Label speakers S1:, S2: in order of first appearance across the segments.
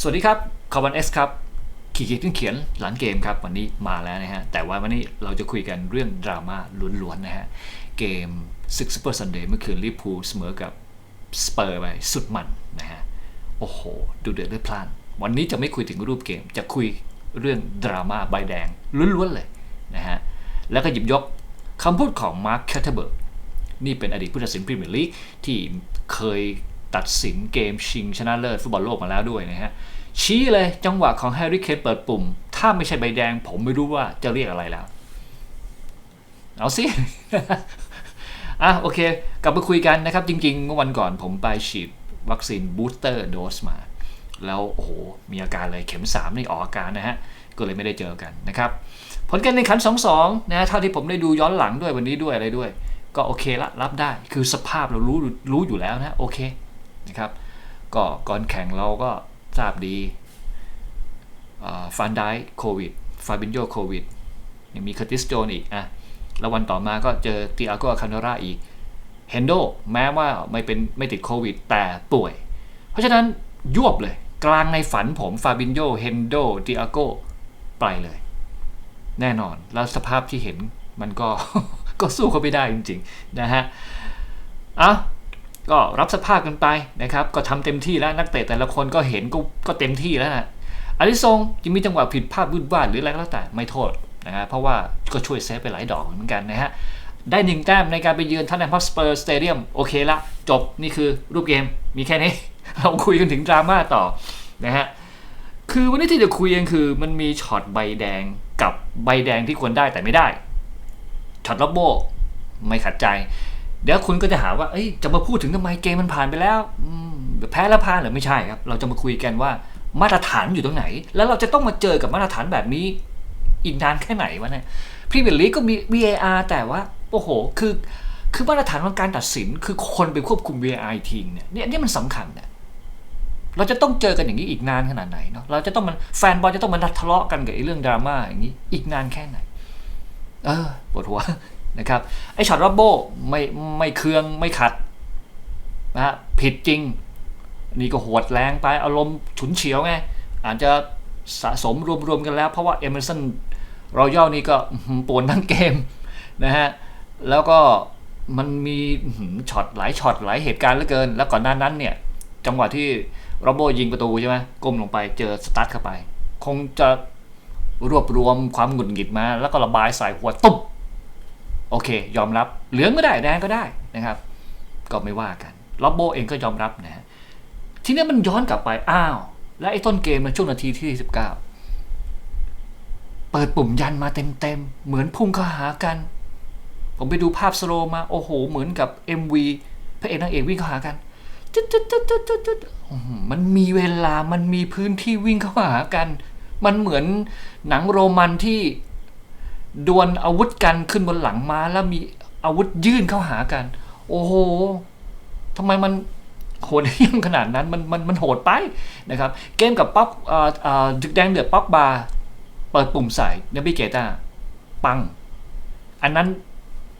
S1: สวัสดีครับคาร์บอนเอสครับขีดเขียนเขียนหลังเกมครับ วันนี้มาแล้วนะฮะ แต่ว่าวันนี้เราจะคุยกันเรื่องดราม่าล้วนๆนะฮะ เกมซึกซูเปอร์ซันเดย์เมื่อคืนลิเวอร์พูลเสมอกับสเปอร์ไปสุดมันนะฮะ โอ้โห ดูเดือดเลือดพล่าน วันนี้จะไม่คุยถึงรูปเกม จะคุยเรื่องดราม่าใบแดงล้วนๆเลยนะฮะ แล้วก็หยิบยกคำพูดของมาร์คแคทเทเบิร์กนี่เป็นอดีตผู้ตัดสินพรีเมียร์ลีกที่เคย ตัดสินเกมชิงชนะเลิศฟุตบอลโลกมาแล้วด้วยนะฮะ ชี้เลยจังหวะของแฮร์รี่เคนเปิดปุ่ม ถ้าไม่ใช่ใบแดง ผมไม่รู้ว่าจะเรียกอะไรแล้ว เอาสิ อะโอเค กลับมาคุยกันนะครับ จริงๆ เมื่อวันก่อนผมไปฉีดวัคซีนบูสเตอร์โดสมา แล้วโอ้โห มีอาการเลยเข็ม 3 นี่ออกอาการนะฮะ ก็เลยไม่ได้เจอกันนะครับ ผลการแข่งขัน 2-2 นะเท่าที่ผมได้ดูย้อนหลังด้วยวันนี้ด้วยอะไรด้วย ก็โอเคละรับได้คือสภาพเรารู้รู้อยู่แล้วนะโอเค นะครับก็ก่อนแข่งเราก็ทราบดีฟันได้โควิด ฟาบินโยโควิด ยังมีคาติสโจนอีกอะแล้ววันต่อมาก็เจอติอาโกคาโนราอีก เฮนโดแม้ว่าไม่เป็นไม่ติดโควิด แต่ป่วย เพราะฉะนั้นยวบเลยกลางในฝันผมฟาบินโยเฮนโดติอาโกไปเลย แน่นอน แล้วสภาพที่เห็นมันก็ก็สู้เขาไม่ได้จริง ๆ นะฮะอะ ก็รับสภาพกันไปนะครับ ก็ทำเต็มที่แล้วนักเตะแต่ละคนก็เห็นก็ก็เต็มที่แล้วนะอาริซงจะมีจังหวะผิดพลาดวุ่นวายหรืออะไรก็แล้วแต่ไม่โทษนะฮะเพราะว่าก็ช่วยเซฟไปหลายดอกเหมือนกันนะฮะได้หนึ่งแต้มในการไปเยือนทันแนมฮอสเปอร์สเตเดียมโอเคละ จบนี่คือรูปเกมมีแค่นี้ เราคุยกันถึงดราม่าต่อนะฮะคือวันนี้ที่จะคุยกันคือมันมีช็อตใบแดงกับใบแดงที่ควรได้แต่ไม่ได้ช็อตล็อบโบไม่ขัดใจ เดี๋ยวคุณก็จะหาว่า เอ้ย จะมาพูดถึงทำไมเกมมันผ่านไปแล้วแพ้แล้วพานหรือไม่ใช่ครับ เราจะมาคุยกันว่ามาตรฐานอยู่ตรงไหน แล้วเราจะต้องมาเจอกับมาตรฐานแบบนี้ อีกนานแค่ไหนวะเนี่ยพรีเมียร์ลีกก็มี VAR แต่ว่า โอ้โห คือ คือมาตรฐานของการตัดสิน คือคนไปควบคุม VAR ทีเนี่ยเนี่ยนี่มันสำคัญเนี่ยเราจะต้องเจอกันอย่างนี้อีกนานขนาดไหนเนาะ เราจะต้องมันแฟนบอลจะต้องมาทะเลาะกันกับไอ้เรื่องดราม่าอย่างนี้ อีกนานแค่ไหน เออปวดหัว นะครับไอช็อตรับโบไม่ไม่เคืองไม่ขัดนะฮะผิดจริง นี่ก็โหดแรงไปอารมณ์ฉุนเฉียวไง อาจจะสะสมรวมๆกันแล้ว เพราะว่าเอเมอร์สันรอยัลนี่ก็ปวนทั้งเกมนะฮะแล้วก็มันมีช็อตหลายช็อตหลายเหตุการณ์เหลือเกิน แล้วก่อนหน้านั้นเนี่ย จังหวะที่โรโบยิงประตูใช่ไหมก้มลงไปเจอสตาร์ทเข้าไป คงจะรวบรวมความหงุดหงิดมา แล้วก็ระบายใส่หัวตุ๊บ โอเค ยอมรับเหลืองก็ได้แดงก็ได้นะครับ ก็ไม่ว่ากันล็อบโบเองก็ยอมรับนะฮะทีนี้มันย้อนกลับไปอ้าว และไอ้ต้นเกมในช่วงนาทีที่ 19 เปิดปุ่มยันมาเต็มๆ เหมือนพุ่งเข้าหากัน ผมไปดูภาพสโลมา โอ้โห เหมือนกับ MV พระเอกนางเอกวิ่งเข้าหากันจุดจุดจุดจุดจุดจุดมันมีเวลามันมีพื้นที่วิ่งเข้าหากัน มันเหมือนหนังโรมันที่ ดวลอาวุธกันขึ้นบนหลังม้าแล้วมีอาวุธยื่นเข้าหากัน โอ้โหทำไมมันโหดเยี่ยมขนาดนั้นมันมันมันโหดไปนะครับ เกมกับป๊อปอ่าอ่าดึกแดงเดือดป๊อปบาร์เปิดปุ่มใส่เนบิเกตาปัง อันนั้น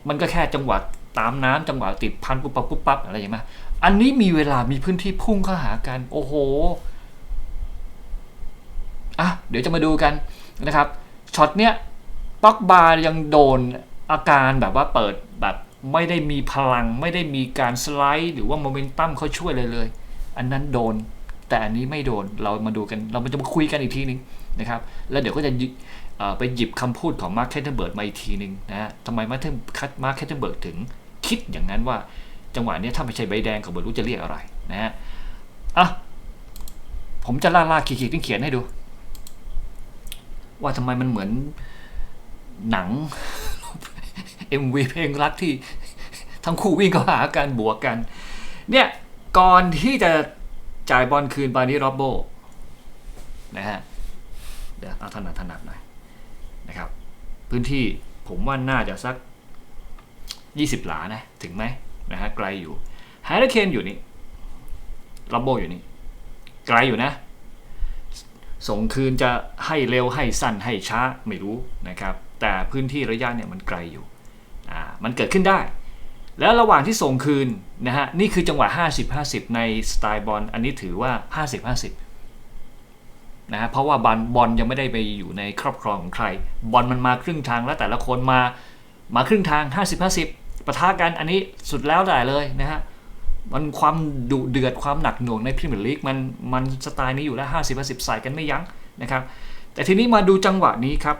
S1: มันก็แค่จังหวะตามน้ำจังหวะติดพันปุ๊บปั๊บปุ๊บปั๊บอะไรอย่างเงี้ยอันนี้มีเวลามีพื้นที่พุ่งเข้าหากัน โอ้โหอะเดี๋ยวจะมาดูกันนะครับช็อตเนี้ย ป็อกบาร์ยังโดนอาการแบบว่าเปิดแบบไม่ได้มีพลัง ไม่ได้มีการสไลด์ หรือว่าโมเมนตัมเขาช่วยเลยเลย อันนั้นโดน แต่อันนี้ไม่โดนเรามาดูกันเราจะมาคุยกันอีกทีนึงนะครับ แล้วเดี๋ยวก็จะไปหยิบคำพูดของมาร์คแคทเทนเบิร์กมาอีกทีนึงนะฮะทำไมมาร์คแคทเทนเบิร์กถึงคิดอย่างนั้นว่าจังหวะนี้ถ้าไม่ใช่ใบแดงเขาไม่รู้จะเรียกอะไรนะฮะอะผมจะล่าล่าขีดๆเขียนให้ดู ว่าทำไมมันเหมือน หนัง MV เพลงรักที่ทั้งคู่วิ่งเข้าหากันบวกกัน เนี่ยก่อนที่จะจ่ายบอลคืนบานี้รอบโบนะฮะเดี๋ยวเอาถนัดถนัดหน่อยนะครับ พื้นที่ผมว่าน่าจะสัก 20 หลานะ ถึงไหมนะฮะไกลอยู่แฮร์รี่เคนอยู่นี่รับโบอยู่นี่ ไกลอยู่นะ ส่งคืนจะให้เร็วให้สั้นให้ช้าไม่รู้นะครับ แต่พื้นที่ระยะเนี่ยมันไกลอยู่อ่ามันเกิดขึ้นได้ แล้วระหว่างที่ส่งคืนนะฮะนี่คือจังหวะ 50-50 ในสไตล์บอลอันนี้ถือว่า 50-50นะฮะเพราะว่าบอลบอลยังไม่ได้ไปอยู่ในครอบครองของใคร บอลมันมาครึ่งทางแล้วแต่ละคนมามาครึ่งทาง 50-50ปะทะกันอันนี้สุดแล้วแต่เลยนะฮะมันความดุเดือดความหนักหน่วงในพรีเมียร์ลีกมันมันสไตล์นี้อยู่แล้ว 50-50ใส่กันไม่ยั้งนะครับแต่ทีนี้มาดูจังหวะนี้ครับ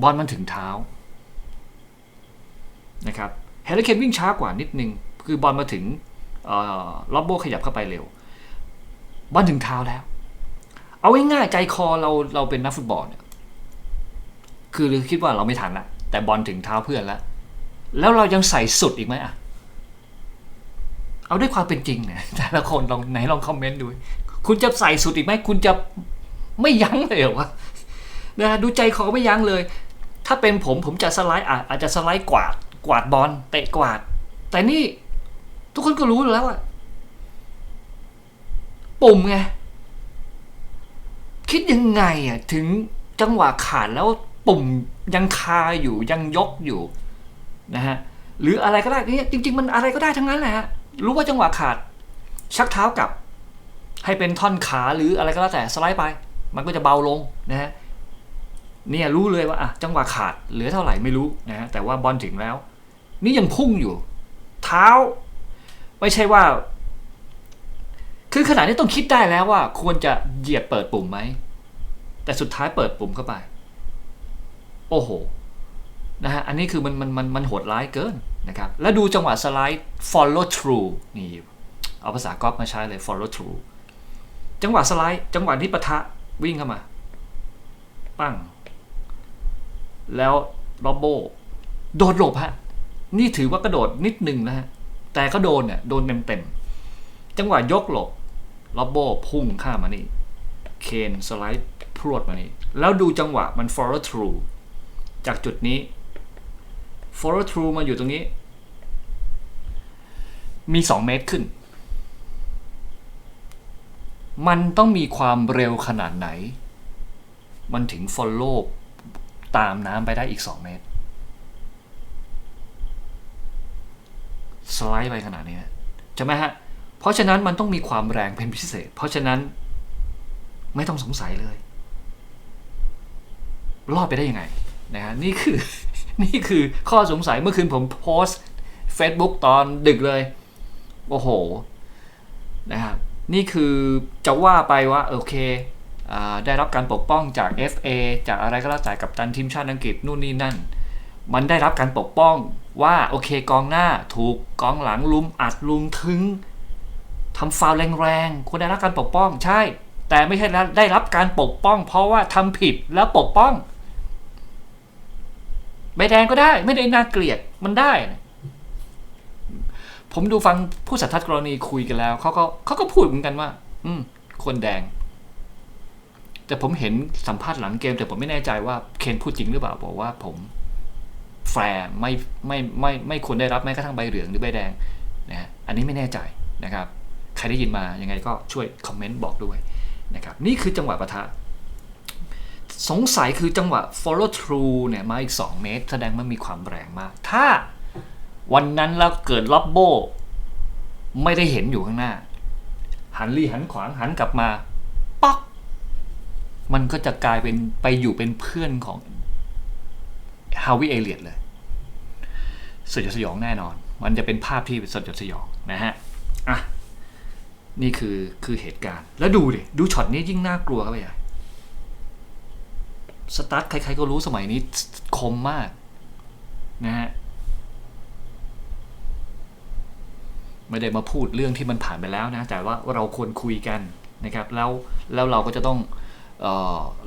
S1: บอลมันถึงเท้านะครับแฮร์รี่เคนวิ่งช้ากว่านิดนึง คือบอลมาถึงล็อบโบขยับเข้าไปเร็ว บอลถึงเท้าแล้ว เอาง่ายๆใจคอเราเราเป็นนักฟุตบอลเนี่ยคือคิดว่าเราไม่ทันละแต่บอลถึงเท้าเพื่อนแล้ว แล้วเรายังใส่สุดอีกไหมอะ เอาด้วยความเป็นจริงเนี่ยแต่ละคนลองไหนลองคอมเมนต์ดู คุณจะใส่สุดอีกไหม คุณจะไม่ยั้งเลยเหรอวะ นะดูใจคอไม่ยั้งเลย ถ้าเป็นผมผมจะสไลด์อาจจะสไลด์กวาดกวาดบอลเตะกวาด แต่นี่ทุกคนก็รู้อยู่แล้วอะปุ่มไง คิดยังไงอะถึงจังหวะขาดแล้วปุ่มยังคาอยู่ยังยกอยู่นะฮะหรืออะไรก็ได้นี่จริง ๆ มันอะไรก็ได้ทั้งนั้นแหละฮะรู้ว่าจังหวะขาด ชักเท้ากลับ ให้เป็นท่อนขาหรืออะไรก็แล้วแต่สไลด์ไป มันก็จะเบาลงนะฮะ เนี่ยรู้เลยว่าอะจังหวะขาดเหลือเท่าไหร่ไม่รู้นะฮะแต่ว่าบอลถึงแล้ว นี่ยังพุ่งอยู่ เท้า ไม่ใช่ว่า คือขนาดนี้ต้องคิดได้แล้วว่า ควรจะเหยียบเปิดปุ่มไหมแต่สุดท้ายเปิดปุ่มเข้าไป โอ้โหนะฮะอันนี้คือมันมันมันมันโหดร้ายเกินนะครับ แล้วดูจังหวะสไลด์ follow through นี่เอาภาษากอล์ฟมาใช้เลย follow through จังหวะสไลด์ จังหวะที่ปะทะวิ่งเข้ามา ปั้ง แล้วล็อบโบโดดหลบฮะ นี่ถือว่ากระโดดนิดหนึ่งนะฮะ แต่ก็โดนเนี่ยโดนเต็มเต็มจังหวะยกหลบล็อบโบพุ่งข้ามมานี่ เคนสไลด์พรวดมานี่ แล้วดูจังหวะมัน follow through จากจุดนี้ follow through มาอยู่ตรงนี้ มี 2 เมตรขึ้น มันต้องมีความเร็วขนาดไหน มันถึง follow ตามน้ำไปได้อีก 2 เมตร สไลด์ไปขนาดนี้ใช่ไหมฮะ เพราะฉะนั้นมันต้องมีความแรงเป็นพิเศษ เพราะฉะนั้นไม่ต้องสงสัยเลย รอดไปได้ยังไงนะฮะนี่คือนี่คือข้อสงสัยเมื่อคืนผมโพสต์ Facebook ตอนดึกเลย โอ้โหนะครับนี่คือจะว่าไปว่าโอเค ได้รับการปกป้องจาก FA จากอะไรก็แล้วแต่กับตันทีมชาติอังกฤษนู่นนี่นั่น มันได้รับการปกป้องว่าโอเคกองหน้าถูกกองหลังลุมอัดลุมทึงทำฟาวแรงๆคุณได้รับการปกป้องใช่ แต่ไม่ใช่ได้รับการปกป้อง เพราะว่าทำผิดแล้วปกป้องใบแดงก็ได้ไม่ได้น่าเกลียดมันได้ ผมดูฟังผู้สัทธกรณีคุยกันแล้วเขาก็เขาก็พูดเหมือนกันว่า อืมควรแดง แต่ผมเห็นสัมภาษณ์หลังเกม แต่ผมไม่แน่ใจว่าเคนพูดจริงหรือเปล่าบอกว่าผมแฟร์ไม่ไม่ไม่ไม่ควรได้รับแม้กระทั่งใบเหลืองหรือใบแดงนะอันนี้ไม่แน่ใจนะครับ ใครได้ยินมายังไงก็ช่วยคอมเมนต์บอกด้วยนะครับนี่คือจังหวะปะทะสงสัยคือจังหวะ follow through เนี่ยมาอีก 2 เมตร แสดงมันมีความแรงมาก ถ้าวันนั้นแล้วเกิดล็อบโบ ไม่ได้เห็นอยู่ข้างหน้า หันลี่หันขวางหันกลับมาป๊อก มันก็จะกลายเป็นไปอยู่เป็นเพื่อนของฮาวิเอเลียดเลยสยดสยองแน่นอน มันจะเป็นภาพที่สยดสยองนะฮะ อะ นี่คือคือเหตุการณ์ แล้วดูดิ ดูช็อตนี้ยิ่งน่ากลัวเข้าไปใหญ่สตาร์ทใครๆก็รู้สมัยนี้คมมากนะฮะ ไม่ได้มาพูดเรื่องที่มันผ่านไปแล้วนะ แต่ว่าเราควรคุยกันนะครับ แล้วแล้วเราก็จะต้อง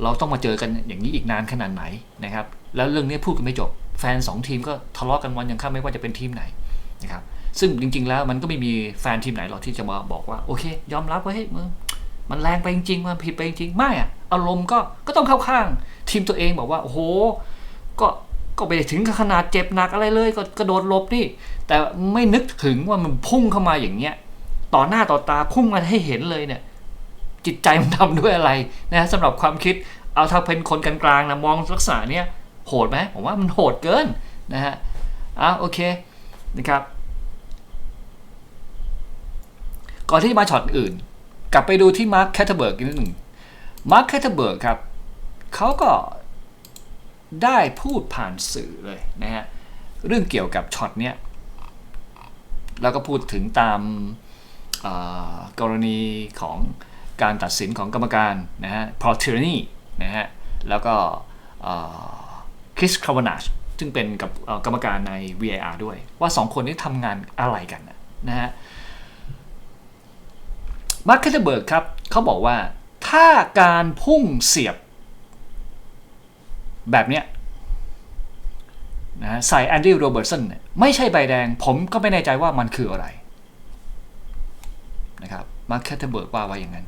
S1: เราต้องมาเจอกันอย่างนี้อีกนานขนาดไหนนะครับ แล้วเรื่องนี้พูดกันไม่จบ แฟน 2 ทีมก็ทะเลาะกันวันยังข้ามไม่ว่าจะเป็นทีมไหนนะครับ ซึ่งจริง ๆ แล้วมันก็ไม่มีแฟนทีมไหนหรอกที่จะมาบอกว่าโอเค ยอมรับว่าเฮ้ยมันแรงไปจริงๆมันผิดไปจริงไม่อะอารมณ์ก็ก็ต้องเข้าข้าง ทีมตัวเองบอกว่าโอ้โหก็ก็ไปถึงขนาดเจ็บหนักอะไรเลยก็กระโดดหลบนี่ แต่ไม่นึกถึงว่ามันพุ่งเข้ามาอย่างเงี้ยต่อหน้าต่อตาพุ่งมาให้เห็นเลยเนี่ย จิตใจมันทำด้วยอะไรนะสำหรับความคิดเอาถ้าเป็นคนกลางๆนะมองลักษณะเนี้ยโหดไหมผมว่ามันโหดเกินนะฮะอะโอเคนะครับก่อนที่มาช็อตอื่น กลับไปดูที่มาร์คแคทเทเบิร์กนิดหนึ่งมาร์คเคทเบิร์กครับเขาก็ได้พูดผ่านสื่อเลยนะฮะเรื่องเกี่ยวกับช็อตเนี้ยแล้วก็พูดถึงตามกรณีของ การตัดสินของกรรมการนะฮะ p r o t y r a n y นะฮะแล้วก็คริสคาร์วานาชซึ่งเป็นกับกรรมการใน VAR ด้วย ว่าสองคนนี้ทำงานอะไรกันนะฮะมาร์คเคทเบิร์กครับเขาบอกว่าถ้าการพุ่งเสียบแบบเนี้ยนะใส่แอนดี้โรเบิร์ตสันไม่ใช่ใบแดง ผมก็ไม่แน่ใจว่ามันคืออะไรนะครับมาร์คเคทเบิร์กว่าไว้อย่างนั้น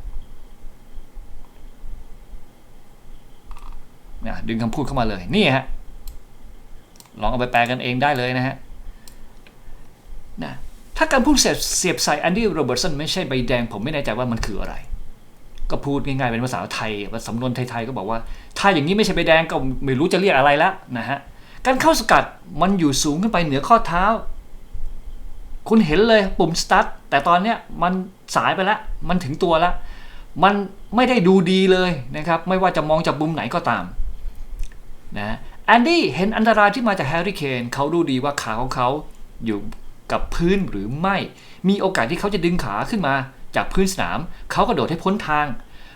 S1: นะดึงคำพูดเข้ามาเลยนี่ฮะลองเอาไปแปลกันเองได้เลยนะฮะนะถ้าการพูดเสียบใส่แอนดี้โรเบิร์ตสันไม่ใช่ใบแดง ผมไม่แน่ใจว่ามันคืออะไร ก็พูดง่ายๆเป็นภาษาไทยสำนวนไทยๆก็บอกว่า ถ้าอย่างนี้ไม่ใช่ใบแดงก็ไม่รู้จะเรียกอะไรละนะฮะการเข้าสกัดมันอยู่สูงขึ้นไปเหนือข้อเท้า คุณเห็นเลยปุ่มสตาร์ทแต่ตอนเนี้ยมันสายไปแล้ว มันถึงตัวแล้ว มันไม่ได้ดูดีเลยนะครับ ไม่ว่าจะมองจากมุมไหนก็ตาม นะแอนดี้เห็นอันตรายที่มาจากแฮร์รี่เคนเขาดูดีว่าขาของเขาอยู่กับพื้นหรือไม่ มีโอกาสที่เขาจะดึงขาขึ้นมา จากพื้นสนาม เขากระโดดให้พ้นทาง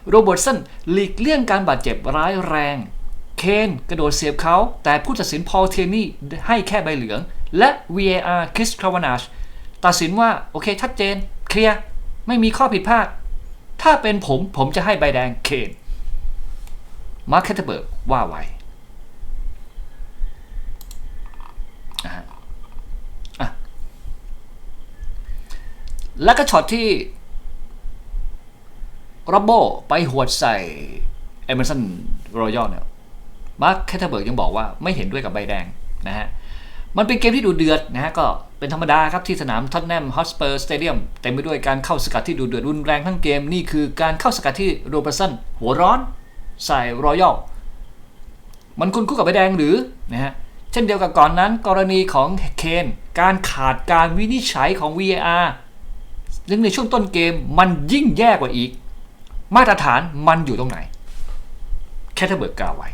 S1: โรเบิร์ตสันหลีกเลี่ยงการบาดเจ็บร้ายแรง เคนกระโดดเสียบเขา แต่ผู้ตัดสินพอลเทนี่ให้แค่ใบเหลือง และ VAR คริสคาวานาชตัดสินว่า โอเค ชัดเจน เคลียร์ไม่มีข้อผิดพลาด ถ้าเป็นผมผมจะให้ใบแดงเคนมาร์คเคทเบิร์กว่าไว้ แล้วก็ช็อตที่รับโบไปหวดใส่เอเมอร์สันรอยัลเนี่ยมาร์คแคทเทเบิร์กยังบอกว่าไม่เห็นด้วยกับใบแดงนะฮะ มันเป็นเกมที่ดูเดือดนะฮะ ก็เป็นธรรมดาครับที่สนามท็อตแนมฮอตสเปอร์สเตเดียมเต็มไปด้วยการเข้าสกัดที่ดูเดือดรุนแรงทั้งเกม นี่คือการเข้าสกัดที่โรเบอร์สันหัวร้อนใส่รอยัลมันคุณคู่กับใบแดงหรือนะฮะเช่นเดียวกับก่อนนั้นกรณีของเคนการขาดการวินิจฉัยของ VAR ซึ่งในช่วงต้นเกมมันยิ่งแย่กว่าอีก มาตรฐานมันอยู่ตรงไหน แคทเทเบิร์กกล่าวไว้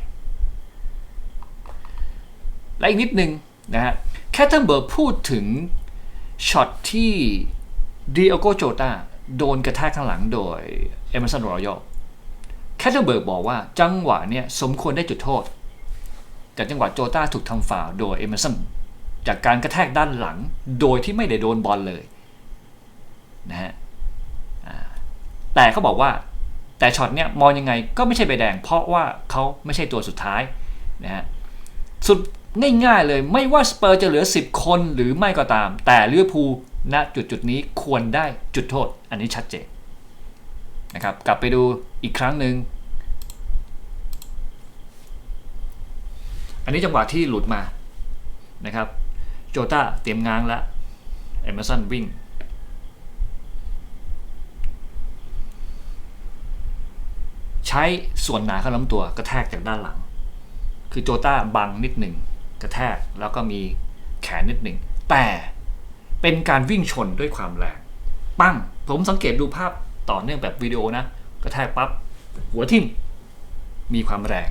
S1: และอีกนิดนึงนะฮะแคทเทนเบิร์กพูดถึงช็อตที่ดิโอโกโจตาโดนกระแทกข้างหลังโดยเอเมอร์สันรอยัลแคทเทนเบิร์กบอกว่าจังหวะเนี้ยสมควรได้จุดโทษจากจังหวะโจตาถูกทำฝ่าโดยเอเมอร์สันจากการกระแทกด้านหลังโดยที่ไม่ได้โดนบอลเลย นะฮะแต่เขาบอกว่าแต่ช็อตเนี้ยมองยังไงก็ไม่ใช่ใบแดง เพราะว่าเขาไม่ใช่ตัวสุดท้ายนะฮะสุดง่ายๆเลยไม่ว่าสเปอร์จะเหลือ 10 คนหรือไม่ก็ตาม แต่เลือพูณจุดจุดนี้ควรได้จุดโทษ อันนี้ชัดเจนนะครับกลับไปดูอีกครั้งหนึ่งอันนี้จังหวะที่หลุดมานะครับโจต้าเตรียมง้างแล้วเอเมอร์สันวิ่ง ใช้ส่วนหนาข้างลำตัวกระแทกจากด้านหลัง คือโจต้าบังนิดหนึ่งกระแทกแล้วก็มีแขนนิดหนึ่งแต่เป็นการวิ่งชนด้วยความแรงปั้งผมสังเกตดูภาพต่อเนื่องแบบวิดีโอนะ กระแทกปับ๊บหัวทิ่มมีความแรง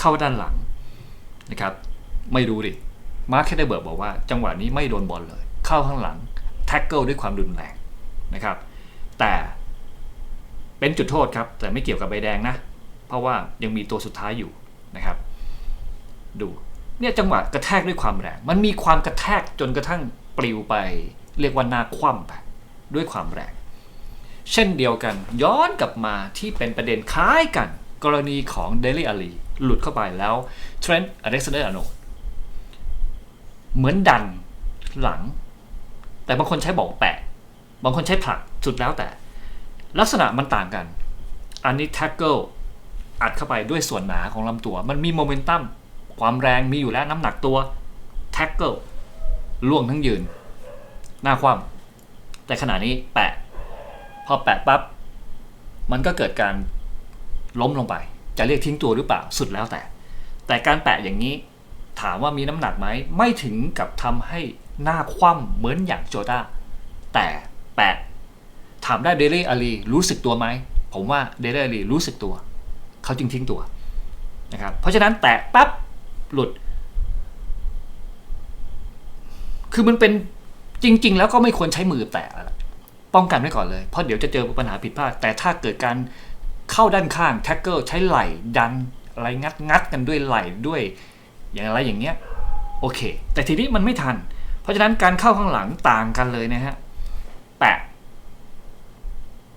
S1: เข้าด้านหลังนะครับ ไม่รู้ดิมาร์คแคเดเบิร์กบอกว่า จังหวะนี้ไม่โดนบอลเลย เข้าข้างหลังแท็กเกิลด้วยความรุนแรงนะครับ แต่ เป็นจุดโทษครับ แต่ไม่เกี่ยวกับใบแดงนะ เพราะว่ายังมีตัวสุดท้ายอยู่นะครับ ดูเนี่ยจังหวะกระแทกด้วยความแรง มันมีความกระแทกจนกระทั่งปลิวไป เรียกว่าหน้าคว่ำไปด้วยความแรง เช่นเดียวกันย้อนกลับมาที่เป็นประเด็นคล้ายกัน กรณีของเดลี่อาลีหลุดเข้าไปแล้วเทรนต์อเล็กซานเดอร์อโนเหมือนดันหลัง แต่บางคนใช้บอกแปะ บางคนใช้ผลักสุดแล้วแต่ ลักษณะมันต่างกัน อันนี้แท็กเกิลอัดเข้าไปด้วยส่วนหนาของลำตัว มันมีโมเมนตัมความแรงมีอยู่แล้วน้ำหนักตัวแท็กเกิลล่วงทั้งยืน หน้าคว่ำแต่ขณะนี้แปะ พอแปะปับ๊บมันก็เกิดการล้มลงไป จะเรียกทิ้งตัวหรือเปล่าสุดแล้วแต่ แต่การแปะอย่างนี้ถามว่ามีน้ำหนักไหม ไม่ถึงกับทำให้หน้าคว่ำเหมือนอย่างโจด้าแต่แปะ ถามได้เดลี่อาลีรู้สึกตัวไหม ผมว่าเดลี่อาลีรู้สึกตัว เขาจึงทิ้งตัวนะครับเพราะฉะนั้นแตะปั๊บหลุด คือมันเป็นจริง ๆ แล้วก็ไม่ควรใช้มือแตะแล้วป้องกันไว้ก่อนเลย เพราะเดี๋ยวจะเจอปัญหาผิดพลาด แต่ถ้าเกิดการเข้าด้านข้างแท็กเกิลใช้ไหล่ดันอะไรงัดงัดกันด้วยไหล่ด้วย อย่างไรอย่างเงี้ยโอเค แต่ทีนี้มันไม่ทัน เพราะฉะนั้นการเข้าข้างหลังต่างกันเลยนะฮะแปะ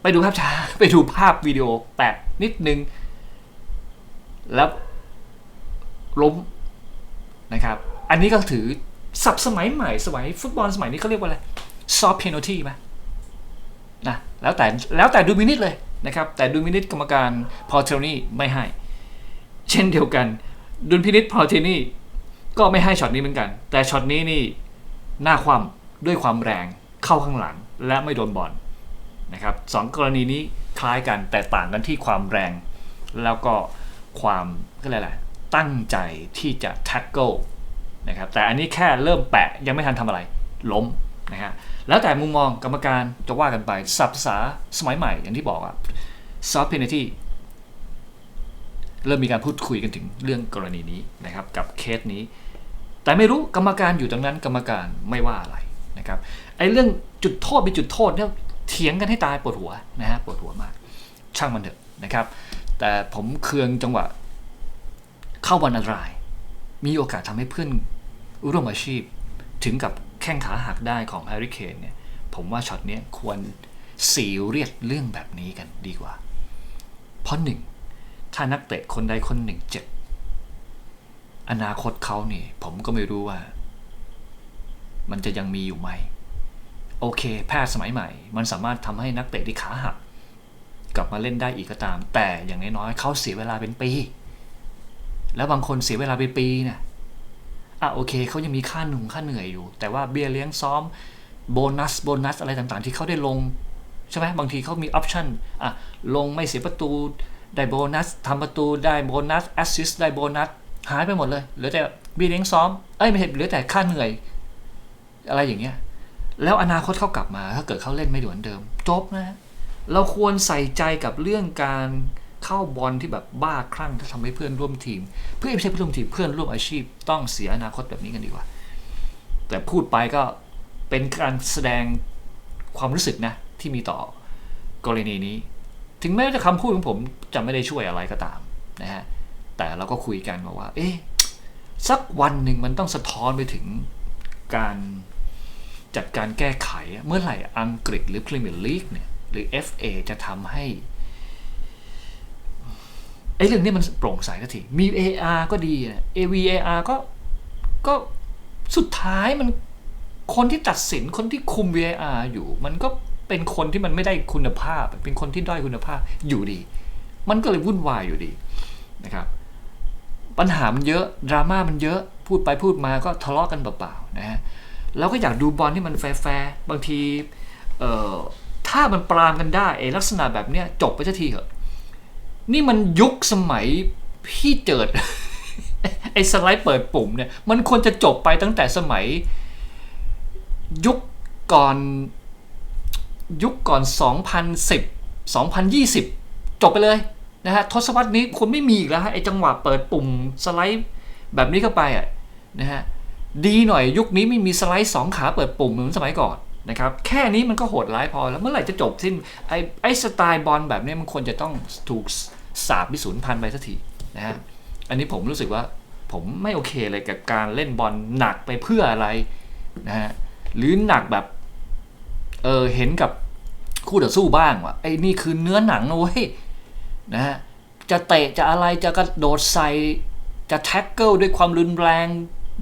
S1: ไปดูภาพช้า ไปดูภาพวิดีโอแปะนิดนึง แล้วล้มนะครับ อันนี้ก็ถือสับสมัยใหม่สมัยฟุตบอลสมัยนี้เขาเรียกว่าอะไรซอฟเพน a ลตี้ไหมนะแล้วแต่แล้วแต่ดูมินิทเลยนะครับ แต่ดูมินิทกรรมการพอเทลนี่ไม่ให้ เช่นเดียวกัน ดุลพินิษพอเทนี่ก็ไม่ให้ช็อตนี้เหมือนกัน แต่ช็อตนี้นี่หน้าคว่ำด้วยความแรงเข้าข้างหลังและไม่โดนบอล นะครับสองกรณีนี้คล้ายกันแต่ต่างกันที่ความแรง แล้วก็ความก็อะไรล่ะตั้งใจที่จะ tackle นะครับแต่อันนี้แค่เริ่มแปะยังไม่ทันทำอะไร ล้มนะฮะแล้วแต่มุมมองกรรมการจะว่ากันไปสับภาษาสมัยใหม่อย่างที่บอกอะ soft penalty เริ่มมีการพูดคุยกันถึงเรื่องกรณีนี้นะครับกับเคสนี้ แต่ไม่รู้กรรมการอยู่ตรงนั้นกรรมการไม่ว่าอะไรนะครับไอ้เรื่องจุดโทษเป็นจุดโทษเนี่ย เถียงกันให้ตายปวดหัวนะฮะปวดหัวมาก ช่างมันเถอะนะครับ แต่ผมเคืองจังหวะ เข้าบอลอันตราย มีโอกาสทำให้เพื่อนร่วมอาชีพ ถึงกับแข้งขาหักได้ของแฮร์รี่เคนเนี่ยผมว่าช็อตนี้ควรสีเรียดเรื่องแบบนี้กันดีกว่า เพราะหนึ่ง ถ้านักเตะคนใดคนหนึ่งเจ็บ อนาคตเขาเนี่ยผมก็ไม่รู้ว่า มันจะยังมีอยู่ไหม โอเค แพทย์สมัยใหม่ มันสามารถทำให้นักเตะที่ขาหักกลับมาเล่นได้อีกก็ตาม แต่อย่างน้อยๆเขาเสียเวลาเป็นปี แล้วบางคนเสียเวลาเป็นปีเนี่ยอะโอเคเขายังมีค่าหนุ่งค่าเหนื่อยอยู่ แต่ว่าเบี้ยเลี้ยงซ้อมโบนัสโบนัสอะไรต่างๆ ที่เขาได้ลงใช่ไหมบางทีเขามีออปชั่นอะลงไม่เสียประตูได้โบนัสทำประตูได้โบนัสแอสซิสได้โบนัสหายไปหมดเลยเหลือแต่เบี้ยเลี้ยงซ้อมเอ้ยไม่ใช่เหลือแต่ค่าเหนื่อย อะไรอย่างเงี้ย แล้วอนาคตเขากลับมา ถ้าเกิดเขาเล่นไม่เหมือนเดิม จบนะเราควรใส่ใจกับเรื่องการเข้าบอลที่แบบบ้าคลั่งถ้าทำให้เพื่อนร่วมทีม เพื่อนไม่ใช่เพื่อนร่วมทีมเพื่อนร่วมอาชีพ ต้องเสียอนาคตแบบนี้กันดีกว่า แต่พูดไปก็เป็นการแสดงความรู้สึกนะที่มีต่อกรณีนี้ ถึงแม้จะคำพูดของผมจะไม่ได้ช่วยอะไรก็ตามนะฮะแต่เราก็คุยกันมาว่า เอ๊ะสักวันหนึ่งมันต้องสะท้อนไปถึงการ จัดการแก้ไข เมื่อไหร่อังกฤษหรือพรีเมียร์ลีกเนี่ยหรือ FA จะทำให้ไอ้เรื่องนี้มันโปร่งใสสักทีมี AR ก็ดีนะ AVAR ก็ก็สุดท้ายมันคนที่ตัดสินคนที่คุม VAR อยู่ มันก็เป็นคนที่มันไม่ได้คุณภาพ เป็นคนที่ด้อยคุณภาพอยู่ดี มันก็เลยวุ่นวายอยู่ดีนะครับ ปัญหามันเยอะ ดราม่ามันเยอะ พูดไปพูดมาก็ทะเลาะกันเปล่าๆนะฮะ เราก็อยากดูบอลที่มันแฟร์บางทีเออถ้ามันปรามกันได้ไอ้ลักษณะแบบเนี้ยจบไปสักทีเถอะ นี่มันยุคสมัยพี่เจิดไอ้สไลด์เปิดปุ่มเนี่ย มันควรจะจบไปตั้งแต่สมัย ยุคก่อนยุคก่อน 2010 2020 จบไปเลยนะฮะทศวรรษนี้คุณไม่มีอีกแล้วฮะไอ้จังหวะเปิดปุ่มสไลด์แบบนี้เข้าไปอะนะฮะ ดีหน่อยยุคนี้ไม่มีสไลด์สองขาเปิดปุ่มเหมือนสมัยก่อนนะครับแค่นี้มันก็โหดร้ายพอแล้วเมื่อไหร่จะจบสิ้นไอ้ไอ้สไตล์บอลแบบนี้มันควรจะต้องถูกสาบพิสูญพันไปสักทีนะฮะอันนี้ผมรู้สึกว่าผมไม่โอเคเลยกับการเล่นบอลหนักไปเพื่ออะไรนะฮะหรือหนักแบบเออเห็นกับคู่ต่อสู้บ้างว่าไอ้นี่คือเนื้อหนังนะเว้ยนะฮะจะเตะจะอะไรจะกระโดดใส่จะแท็กเกิลด้วยความรุนแรง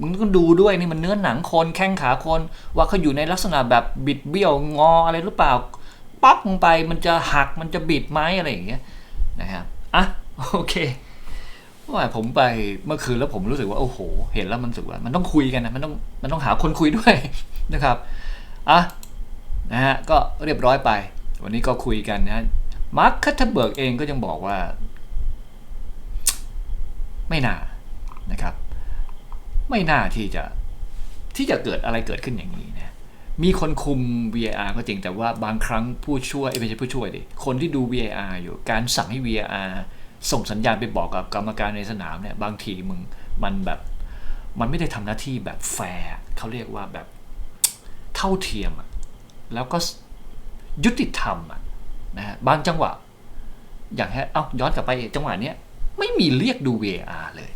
S1: มึงก็ดูด้วยนี่มันเนื้อหนังคนแข้งขาคน ว่าเขาอยู่ในลักษณะแบบบิดเบี้ยวงออะไรหรือเปล่าป๊อกลงไปมันจะหักมันจะบิดไหมอะไรอย่างเงี้ยนะครับอะโอเคว่าผมไปเมื่อคืนแล้วผมรู้สึกว่าโอ้โห เห็นแล้วมันรู้สึกว่ามันต้องคุยกันนะมันต้องมันต้องหาคนคุยด้วยนะครับอะนะฮะก็เรียบร้อยไป วันนี้ก็คุยกันนะมาร์คคัตเทเบิร์กเองก็ยังบอกว่า ไม่น่านะครับ ไม่น่าที่จะที่จะเกิดอะไรเกิดขึ้นอย่างนี้นะมีคนคุม VAR ก็จริงแต่ว่าบางครั้งผู้ช่วยไม่ใช่ผู้ช่วยดิคนที่ดู VAR อยู่การสั่งให้ VAR ส่งสัญญาณไปบอกกับกรรมการในสนามเนี่ยบางทีมึงมันแบบมันไม่ได้ทำหน้าที่แบบแฟร์เขาเรียกว่าแบบเท่าเทียม แล้วก็ยุติธรรมนะฮะบางจังหวะ อย่างแค่เอาย้อนกลับไปจังหวะเนี้ยไม่มีเรียกดู VAR เลย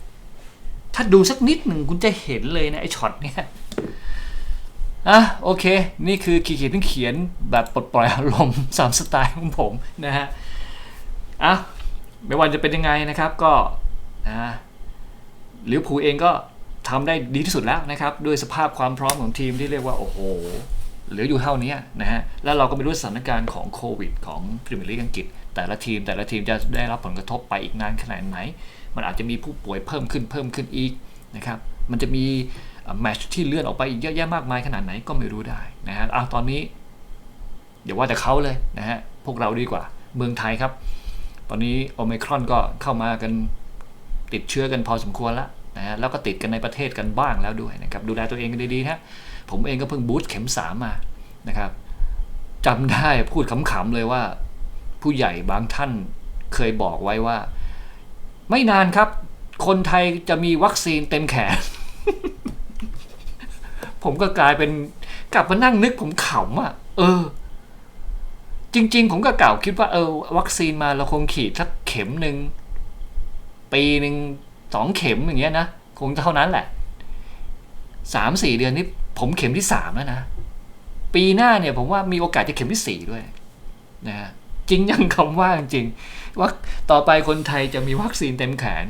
S1: ถ้าดูสักนิดหนึ่งคุณจะเห็นเลยนะไอ้ช็อตเนี้ยอะโอเค นี่คือขีดเขียนเขียนแบบปลดปล่อยอารมณ์สามสไตล์ของผมนะฮะอะไม่ว่าจะเป็นยังไงนะครับก็นะลิเวอร์พูลเองก็ทำได้ดีที่สุดแล้วนะครับ ด้วยสภาพความพร้อมของทีมที่เรียกว่า โอ้โหเหลืออยู่เท่านี้นะฮะแล้วเราก็ไม่รู้สถานการณ์ของโควิด ของพรีเมียร์ลีกอังกฤษ แต่ละทีมแต่ละทีมจะได้รับผลกระทบไปอีกนานขนาดไหน มันอาจจะมีผู้ป่วยเพิ่มขึ้นเพิ่มขึ้นอีกนะครับ มันจะมีแมชที่เลื่อนออกไปอีกเยอะแยะมากมายขนาดไหนก็ไม่รู้ได้นะฮะอะตอนนี้เดี๋ยวว่าแต่เขาเลยนะฮะ พวกเราดีกว่า เมืองไทยครับ ตอนนี้โอมิครอนก็เข้ามากันติดเชื้อกันพอสมควรแล้วนะฮะ แล้วก็ติดกันในประเทศกันบ้างแล้วด้วยนะครับ ดูแลตัวเองกันดีๆนะผมเองก็เพิ่งบูสต์เข็มสามมานะครับจำได้พูดขำๆเลยว่า ผู้ใหญ่บางท่านเคยบอกไว้ว่า ไม่นานครับ คนไทยจะมีวัคซีนเต็มแขน ผมก็กลายเป็นกลับมานั่งนึกผมขำอะ เออ จริง ๆ ผมก็เก่าคิดว่าเออ วัคซีนมาเราคงขีดสักเข็มหนึ่งปีหนึ่งสองเข็มอย่างเงี้ยนะคงเท่านั้นแหละสามสี่เดือนนี้ผมเข็มที่สามแล้วนะ ปีหน้าเนี่ยผมว่ามีโอกาสจะเข็มที่สี่ด้วยนะฮะ จริงยังคำว่าจริงว่าต่อไปคนไทยจะมีวัคซีนเต็มแขน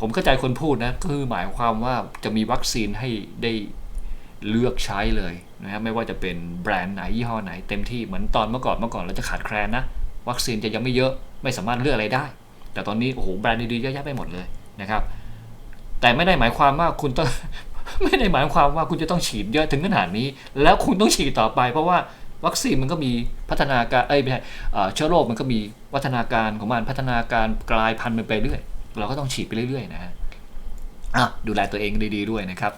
S1: ผมเข้าใจคนพูดนะคือหมายความว่าจะมีวัคซีนให้ได้เลือกใช้เลยนะฮะไม่ว่าจะเป็นแบรนด์ไหนยี่ห้อไหนเต็มที่เหมือนตอนเมื่อก่อนเมื่อก่อนเราจะขาดแคลนนะวัคซีนจะยังไม่เยอะไม่สามารถเลือกอะไรได้ แต่ตอนนี้โอ้โหแบรนด์ดีๆเยอะแยะไปหมดเลยนะครับ แต่ไม่ได้หมายความว่าคุณต้องไม่ได้หมายความว่าคุณจะต้องฉีดเยอะถึงขนาดนี้ แล้วคุณต้องฉีดต่อไป เพราะว่า วัคซีนมันก็มีพัฒนาการเอ้ยไม่ใช่เชื้อโรคมันก็มีวัฒนาการของมันพัฒนาการกลายพันธุ์ไปเรื่อยเราก็ต้องฉีดไปเรื่อยๆนะฮะอะดูแลตัวเองดีๆด้วยนะครับ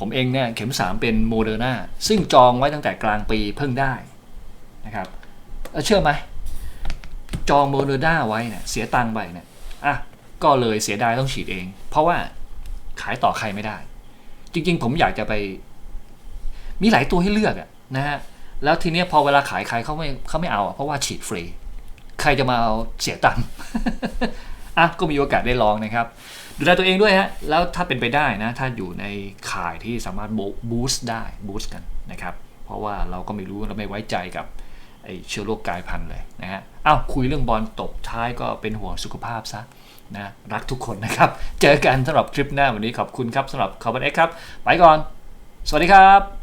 S1: ผมเองเนี่ยเข็มสามเป็นโมเดอร์นาซึ่งจองไว้ตั้งแต่กลางปีเพิ่งได้นะครับเชื่อไหมจองโมเดอร์นาไว้เนี่ยเสียตังค์ไปเนี่ยอะก็เลยเสียดายต้องฉีดเอง เพราะว่าขายต่อใครไม่ได้ จริงๆ ผมอยากจะไป มีหลายตัวให้เลือกอะนะฮะ แล้วทีเนี้ยพอเวลาขายใครเขาไม่เขาไม่เอาเพราะว่าฉีดฟรี ใครจะมาเอาเสียตังค์อะก็มีโอกาสได้ลองนะครับ ดูแลตัวเองด้วยฮะ แล้วถ้าเป็นไปได้นะ ถ้าอยู่ในข่ายที่สามารถบูสต์ได้บูสต์กันนะครับ เพราะว่าเราก็ไม่รู้เราไม่ไว้ใจกับไอเชื้อโรคกลายพันธุ์เลยนะฮะอ้าวคุยเรื่องบอลตบท้ายก็เป็นห่วงสุขภาพซะนะรักทุกคนนะครับ เจอกันสำหรับคลิปหน้าวันนี้ขอบคุณครับสำหรับคอร์บันเอ็กครับ ไปก่อน สวัสดีครับ